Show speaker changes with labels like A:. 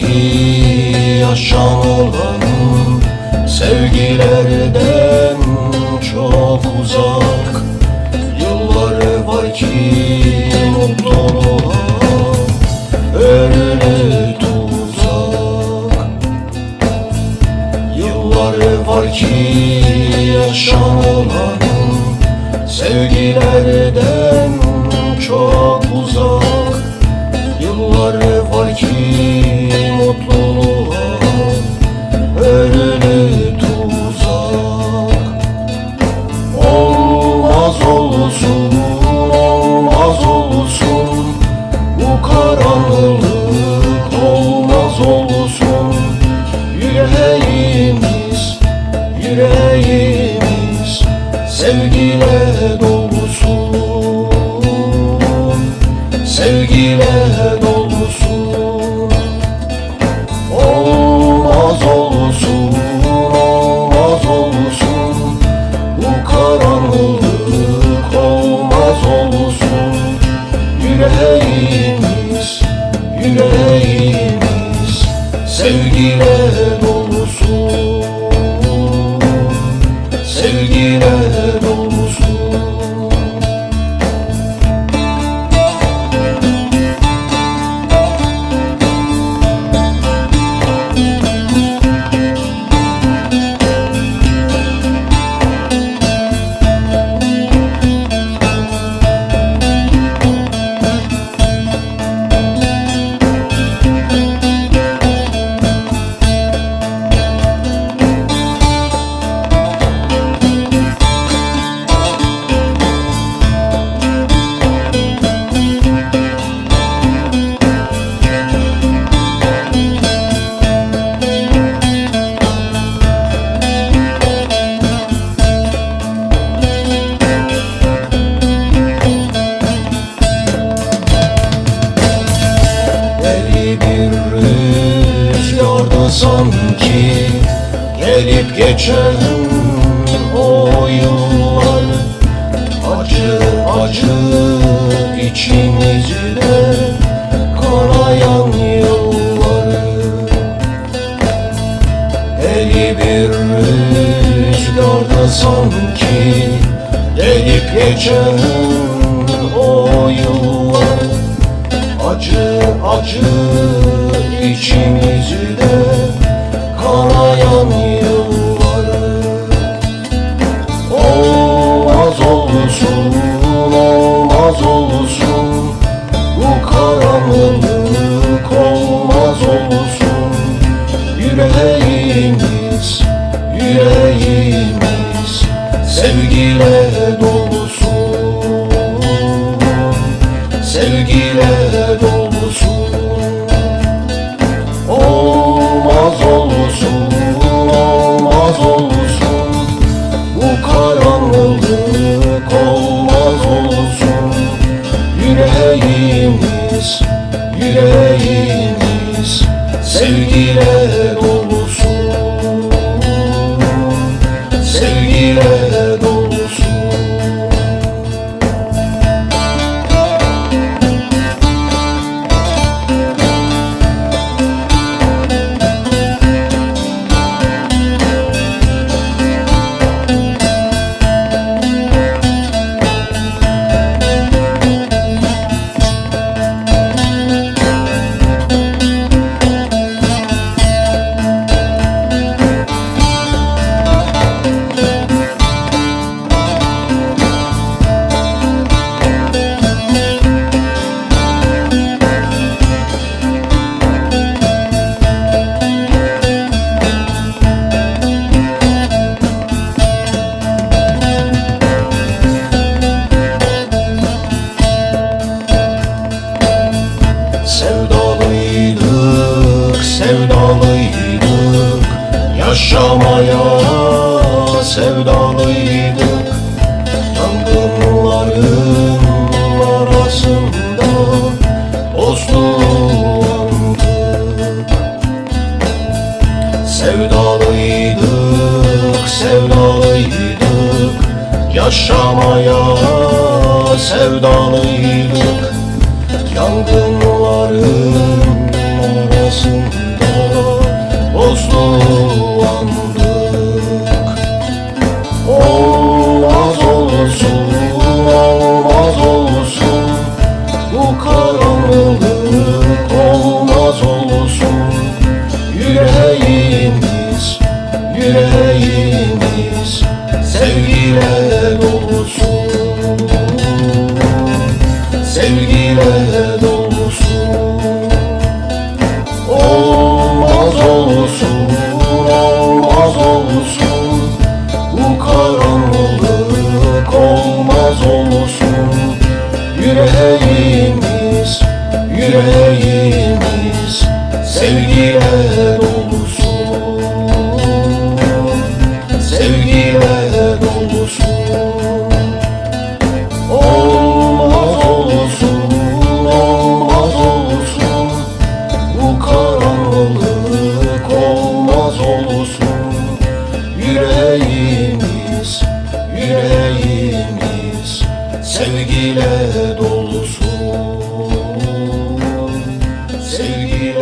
A: ki yaşanılan Sevgilerden çok uzak. Yılları var ki mutluluğa Önünü tuzak Yılları var ki yaşanılan Sevgilerden çok uzak ki mutluluğa Önünü tuzak Olmaz olsun, olmaz olsun. Bu karanlık olmaz olsun. Yüreğimiz, yüreğimiz Sevgiyle dolusun Sevgiyle dolusun Sevgiyle rüzgarda sanki Gelip geçen o yıllar. Acı acı içimizde Kanayan yılları Deli bir rüzgarda sanki Gelip geçen o yıllar. Acı acı içimizde yüreğimiz Sevgiyle dolusun sevdalıydık Yangınların arasında dostlandık Sevdalıydık, sevdalıydık. Yaşamaya sevdalıydık. Yangınların arasında dostlandık yüreğimiz sevgiyle dolusun Sevgiyle dolusun Olmaz olsun, olmaz olsun. Bu karanlık olmaz olsun. Yüreğimiz, yüreğimiz sevgiyle to you.